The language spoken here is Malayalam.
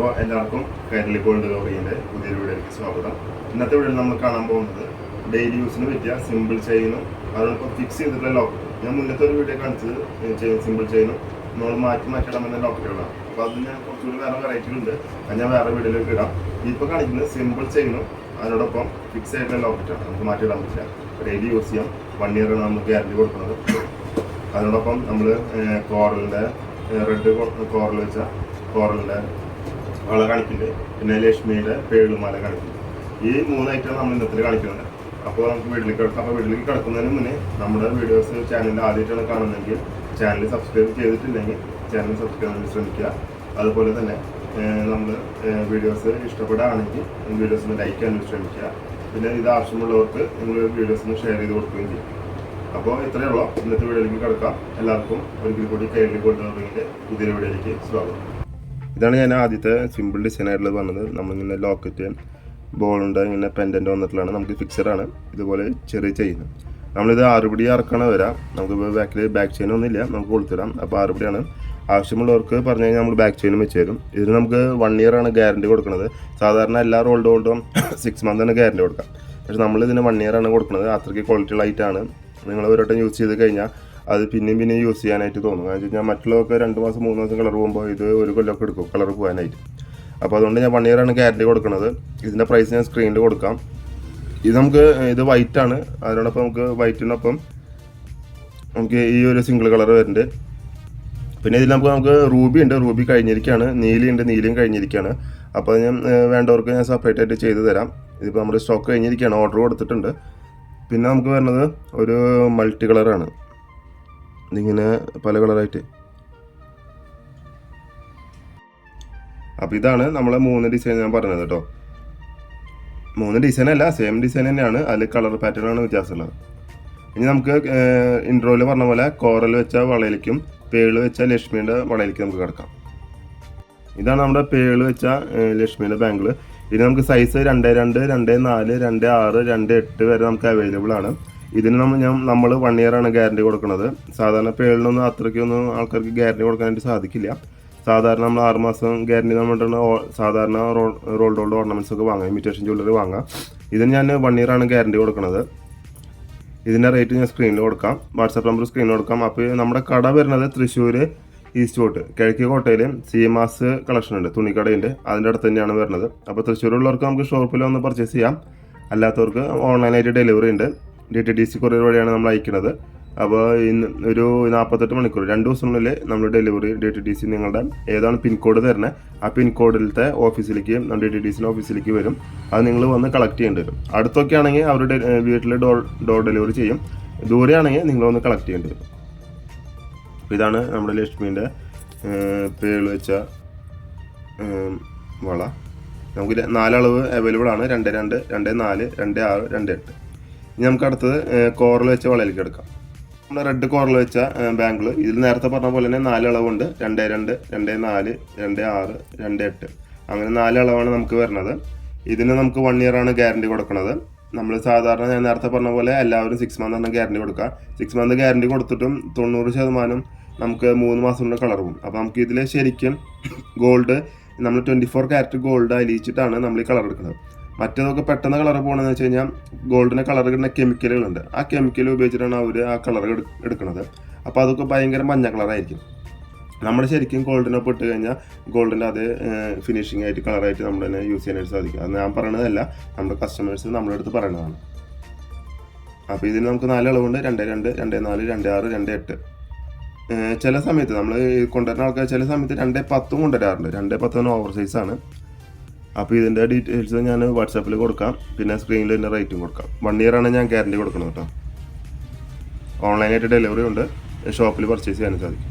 അപ്പോൾ എല്ലാവർക്കും കേരളി ഗോൾഡ് ലോറിയുടെ പുതിയൊരു വീഡിയോയിലേക്ക് സ്വാഗതം. ഇന്നത്തെ വീഡിയോയിൽ നമ്മൾ കാണാൻ പോകുന്നത് ഡെയിലി യൂസിന് പറ്റിയ സിമ്പിൾ ചെയിനും അതോടൊപ്പം ഫിക്സ് ചെയ്തിട്ടുള്ള ലോക്കറ്റ് ഞാൻ മുന്നത്തെ ഒരു വീഡിയോ കാണിച്ചത് സിമ്പിൾ ചെയിനും നമ്മൾ മാറ്റി മാറ്റിയിടാമെന്ന ലോക്കറ്റുകളാണ് അപ്പോൾ അത് ഞാൻ കുറച്ചുകൂടി വേറെ വെറൈറ്റികളുണ്ട് അത് ഞാൻ വേറെ വീഡിയോയിലേക്ക് ഇടാം. ഇപ്പോൾ കാണിക്കുന്നത് സിമ്പിൾ ചെയിനും അതിനോടൊപ്പം ഫിക്സ് ആയിട്ടുള്ള ലോക്കറ്റാണ് നമുക്ക് മാറ്റിയിടാൻ പറ്റില്ല. ഡെയിലി യൂസ് ചെയ്യാം. വൺ ഇയറാണ് നമ്മൾ ഗ്യാരണ്ടി കൊടുക്കുന്നത്. അതിനോടൊപ്പം നമ്മൾ കോറലിന്റെ റെഡ് കോറൽ വെച്ച കോറലിന്റെ വള കാണിക്കുന്നുണ്ട്. പിന്നെ ലക്ഷ്മിയുടെ പേളുമാല കാണിക്കുന്നുണ്ട് ഈ മൂന്ന് ഐറ്റം നമ്മൾ ഇന്നത്തിൽ കളിക്കുന്നുണ്ട് അപ്പോൾ നമുക്ക് വീട്ടിലേക്ക് കിടക്കാം. അപ്പോൾ വീട്ടിലേക്ക് കിടക്കുന്നതിന് മുന്നേ നമ്മുടെ വീഡിയോസ് ചാനലിൽ ആദ്യമായിട്ടാണ് കാണുന്നതെങ്കിൽ ചാനൽ സബ്സ്ക്രൈബ് ചെയ്തിട്ടില്ലെങ്കിൽ ചാനൽ സബ്സ്ക്രൈബ് ചെയ്യാൻ ശ്രമിക്കുക. അതുപോലെ തന്നെ നമ്മൾ വീഡിയോസ് ഇഷ്ടപ്പെടുകയാണെങ്കിൽ വീഡിയോസ് ഒന്ന് ലൈക്ക് ചെയ്യാൻ ശ്രമിക്കുക. പിന്നെ ഇത് ആവശ്യമുള്ളവർക്ക് നിങ്ങൾ വീഡിയോസ് ഒന്ന് ഷെയർ ചെയ്ത് കൊടുക്കുകയും ചെയ്യും. അപ്പോൾ ഇത്രയേ ഉള്ളൂ. ഇന്നത്തെ വീഡിയോയിലേക്ക് കിടക്കാം. എല്ലാവർക്കും ഒരിക്കൽ കൂടി കയറി കൊണ്ടുവന്നിട്ട് പുതിയ വീഡിയോയിലേക്ക് സ്വാഗതം. ഇതാണ് ഞാൻ ആദ്യത്തെ സിമ്പിൾ ഡിസൈൻ ആയിട്ടുള്ളത് പറഞ്ഞത്. നമ്മളിങ്ങനെ ലോക്കറ്റ് ബോളുണ്ട് ഇങ്ങനെ പെൻഡന്റ് വന്നിട്ടുള്ളതാണ്. നമുക്ക് ഫിക്സഡ് ആണ്. ഇതുപോലെ ചെറിയ ചെയിൻ നമ്മളിത് ആറുപടി ഇറക്കണ വരാം നമുക്ക് ബാക്കിൽ ബാക്ക് ചെയിൻ ഒന്നും ഇല്ല നമുക്ക് കൊടുത്തിടാം. അപ്പോൾ ആറുപടിയാണ്. ആവശ്യമുള്ളവർക്ക് പറഞ്ഞു കഴിഞ്ഞാൽ നമ്മൾ ബാക്ക് ചെയിനും വെച്ച് തരും ഇതിന് നമുക്ക് വൺ ഇയർ ആണ് ഗ്യാരണ്ടി കൊടുക്കുന്നത് സാധാരണ എല്ലാ റോൾഡ് ഗോൾഡും സിക്സ് മന്ത് ആണ് ഗ്യാരണ്ടി കൊടുക്കാം പക്ഷേ നമ്മൾ ഇതിന് വൺ ഇയർ ആണ് കൊടുക്കുന്നത് അത്രയ്ക്ക് ക്വാളിറ്റി ലൈറ്റാണ് നിങ്ങൾ ഒരു വട്ടം യൂസ് ചെയ്ത് കഴിഞ്ഞാൽ അത് പിന്നെയും പിന്നെയും യൂസ് ചെയ്യാനായിട്ട് തോന്നും. കാരണം വെച്ച് കഴിഞ്ഞാൽ രണ്ട് മാസം മൂന്ന് മാസം കളർ പോകുമ്പോൾ ഇത് ഒരു കൊല്ലമൊക്കെ എടുക്കും കളർ പോകാനായിട്ട്. അപ്പോൾ അതുകൊണ്ട് ഞാൻ വൺ ഇയറാണ് ഗ്യാരണ്ടി കൊടുക്കുന്നത് ഇതിന്റെ പ്രൈസ് ഞാൻ സ്ക്രീനിൽ കൊടുക്കാം. ഇത് നമുക്ക് ഇത് വൈറ്റ് ആണ്. അതിനോടൊപ്പം നമുക്ക് വൈറ്റിനൊപ്പം നമുക്ക് ഈ ഒരു സിംഗിൾ കളർ വരുന്നുണ്ട്. പിന്നെ ഇതിൽ നമുക്ക് നമുക്ക് റൂബി ഉണ്ട്. റൂബി കഴിഞ്ഞിരിക്കുകയാണ് നീലി ഉണ്ട്. നീലിയും കഴിഞ്ഞിരിക്കുകയാണ് അപ്പോൾ ഞാൻ വേണ്ടവർക്ക് ഞാൻ സെപ്പറേറ്റ് ആയിട്ട് ചെയ്തു തരാം. ഇതിപ്പോൾ നമ്മുടെ സ്റ്റോക്ക് കഴിഞ്ഞിരിക്കുകയാണ് ഓർഡർ കൊടുത്തിട്ടുണ്ട്. പിന്നെ നമുക്ക് വരുന്നത് ഒരു മൾട്ടി കളറാണ് ഇതിങ്ങനെ പല കളറായിട്ട്. അപ്പോൾ ഇതാണ് നമ്മളെ മൂന്ന് ഡിസൈൻ ഞാൻ പറഞ്ഞത് കേട്ടോ. മൂന്ന് ഡിസൈൻ അല്ല സെയിം ഡിസൈൻ തന്നെയാണ്. അതിൽ കളർ പാറ്റേൺ ആണ് വ്യത്യാസമുള്ളത്. ഇനി നമുക്ക് ഇൻട്രോയിൽ പറഞ്ഞ പോലെ കോറൽ വെച്ച വളയിലേക്കും പേൾ വെച്ച ലക്ഷ്മിയുടെ വളയിലേക്കും നമുക്ക് കിടക്കാം. ഇതാണ് നമ്മുടെ പേൾ വെച്ച ലക്ഷ്മിയുടെ ബാങ്കിൾ ഇനി നമുക്ക് സൈസ് രണ്ട് രണ്ട് രണ്ട് നാല് രണ്ട് ആറ് രണ്ട് എട്ട് വരെ നമുക്ക് അവൈലബിൾ ആണ്. ഇതിന് നമ്മൾ ഞാൻ നമ്മൾ വൺ ഇയർ ആണ് ഗ്യാരണ്ടി കൊടുക്കുന്നത് സാധാരണ പേളിനൊന്നും അത്രയ്ക്കൊന്നും ആൾക്കാർക്ക് ഗ്യാരണ്ടി കൊടുക്കാനായിട്ട് സാധിക്കില്ല. സാധാരണ നമ്മൾ ആറുമാസം ഗ്യാരണ്ടി നമ്മൾ സാധാരണ റോൾ റോൾഡ് ഓർണമെന്റ്സ് ഒക്കെ വാങ്ങാം ഇമിറ്റേഷൻ ജ്വല്ലറി വാങ്ങാം. ഇതിന് ഞാൻ വൺ ഇയർ ആണ് ഗ്യാരണ്ടി കൊടുക്കുന്നത് ഇതിന്റെ റേറ്റ് ഞാൻ സ്ക്രീനിൽ കൊടുക്കാം. വാട്സാപ്പ് നമ്പർ സ്ക്രീനിൽ കൊടുക്കാം. അപ്പോൾ നമ്മുടെ കട വരുന്നത് തൃശ്ശൂർ ഈസ്റ്റ് കോട്ട് കിഴക്കേ കോട്ടയിൽ ആസ് കളക്ഷൻ ഉണ്ട് തുണിക്കടയുണ്ട്. അതിന്റെ അടുത്ത് തന്നെയാണ് വരുന്നത്. അപ്പോൾ തൃശ്ശൂരുള്ളവർക്ക് നമുക്ക് ഷോപ്പിൽ വന്ന് പർച്ചേസ് ചെയ്യാം. അല്ലാത്തവർക്ക് ഓൺലൈനായിട്ട് ഡെലിവറി ഉണ്ട്. D T D C courier വഴിയാണ് നമ്മൾ അയക്കുന്നത്. അപ്പോൾ ഇന്ന് ഒരു നാൽപ്പത്തെട്ട് മണിക്കൂർ രണ്ട് ദിവസത്തിനുള്ളിൽ നമ്മൾ delivery D T D C നിങ്ങളുടെ ഏതാണ് പിൻകോഡ് തരുന്നത് ആ പിൻകോഡിലത്തെ ഓഫീസിലേക്ക് ഡി ടി ഡി സിന്റെ ഓഫീസിലേക്ക് വരും. അത് നിങ്ങൾ വന്ന് കളക്ട് ചെയ്യേണ്ടി വരും. അടുത്തൊക്കെ ആണെങ്കിൽ അവരുടെ വീട്ടിൽ ഡോർ ഡോർ ഡെലിവറി ചെയ്യും. ദൂരെയാണെങ്കിൽ നിങ്ങൾ വന്ന് കളക്ട് ചെയ്യേണ്ടി വരും. ഇതാണ് നമ്മുടെ ലക്ഷ്മീന്റെ പേൾ വെച്ച വള. നമുക്ക് നാലളവ് അവൈലബിൾ ആണ്. രണ്ട് രണ്ട് രണ്ട് നാല് രണ്ട് ആറ് രണ്ട് എട്ട്. നമുക്ക് അടുത്തത് കോറൽ വെച്ച വളയിലേക്ക് എടുക്കാം. നമ്മുടെ റെഡ് കോറൽ വെച്ച ബാങ്കിൾ ഇതിൽ നേരത്തെ പറഞ്ഞ പോലെ തന്നെ നാല് അളവുണ്ട്. രണ്ട് രണ്ട് രണ്ട് നാല് രണ്ട് ആറ് രണ്ട് എട്ട്. അങ്ങനെ നാല് അളവാണ് നമുക്ക് വരുന്നത്. ഇതിന് നമുക്ക് വൺ ഇയർ ആണ് ഗ്യാരണ്ടി കൊടുക്കുന്നത്. നമ്മൾ സാധാരണ ഞാൻ നേരത്തെ പറഞ്ഞ പോലെ എല്ലാവരും സിക്സ് മന്ത് ആണ് ഗ്യാരണ്ടി കൊടുക്കുക. സിക്സ് മന്ത് ഗ്യാരണ്ടി കൊടുത്തിട്ടും തൊണ്ണൂറ് ശതമാനം നമുക്ക് മൂന്ന് മാസം കൊണ്ട് കളർ പോകും. അപ്പോൾ നമുക്ക് ഇതിൽ ശരിക്കും ഗോൾഡ് നമ്മൾ ട്വന്റി ഫോർ ക്യാരറ്റ് ഗോൾഡ് അലിയിച്ചിട്ടാണ് നമ്മൾ ഈ കളർ എടുക്കുന്നത്. മറ്റേതൊക്കെ പെട്ടെന്ന് കളർ പോകണമെന്ന് വെച്ച് കഴിഞ്ഞാൽ ഗോൾഡിന് കളർ കിട്ടുന്ന കെമിക്കലുകളുണ്ട് ആ കെമിക്കൽ ഉപയോഗിച്ചിട്ടാണ് അവർ ആ കളർ എടുക്കുന്നത് അപ്പോൾ അതൊക്കെ ഭയങ്കര മഞ്ഞ കളറായിരിക്കും നമ്മൾ ശരിക്കും ഗോൾഡിനൊപ്പം പെട്ട് കഴിഞ്ഞാൽ ഗോൾഡിന്റെ അതേ ഫിനിഷിംഗ് ആയിട്ട് കളറായിട്ട് നമ്മൾ തന്നെ യൂസ് ചെയ്യാനായിട്ട് സാധിക്കും. അത് ഞാൻ പറയണതല്ല നമ്മുടെ കസ്റ്റമേഴ്സ് നമ്മുടെ അടുത്ത് പറയണതാണ്. അപ്പോൾ ഇതിന് നമുക്ക് നാല് അളവുണ്ട് രണ്ട് രണ്ട് രണ്ട് നാല് രണ്ട് ആറ് രണ്ട് എട്ട്. ചില സമയത്ത് നമ്മൾ കൊണ്ടുവരുന്ന ആൾക്കാർ ചില സമയത്ത് രണ്ട് പത്തും കൊണ്ടുവരാറുണ്ട്. രണ്ട് പത്തിന് ഓവർ സൈസാണ് അപ്പോൾ ഇതിന്റെ ഡീറ്റെയിൽസ് ഞാൻ വാട്സാപ്പിൽ കൊടുക്കാം. പിന്നെ സ്ക്രീനിൽ തന്നെ റേറ്റും കൊടുക്കാം. വൺ ഇയർ ആണ് ഞാൻ ഗ്യാരണ്ടി കൊടുക്കുന്നത് കേട്ടോ. ഓൺലൈനായിട്ട് ഡെലിവറി ഉണ്ട്. ഷോപ്പിൽ പർച്ചേസ് ചെയ്യാനും സാധിക്കും.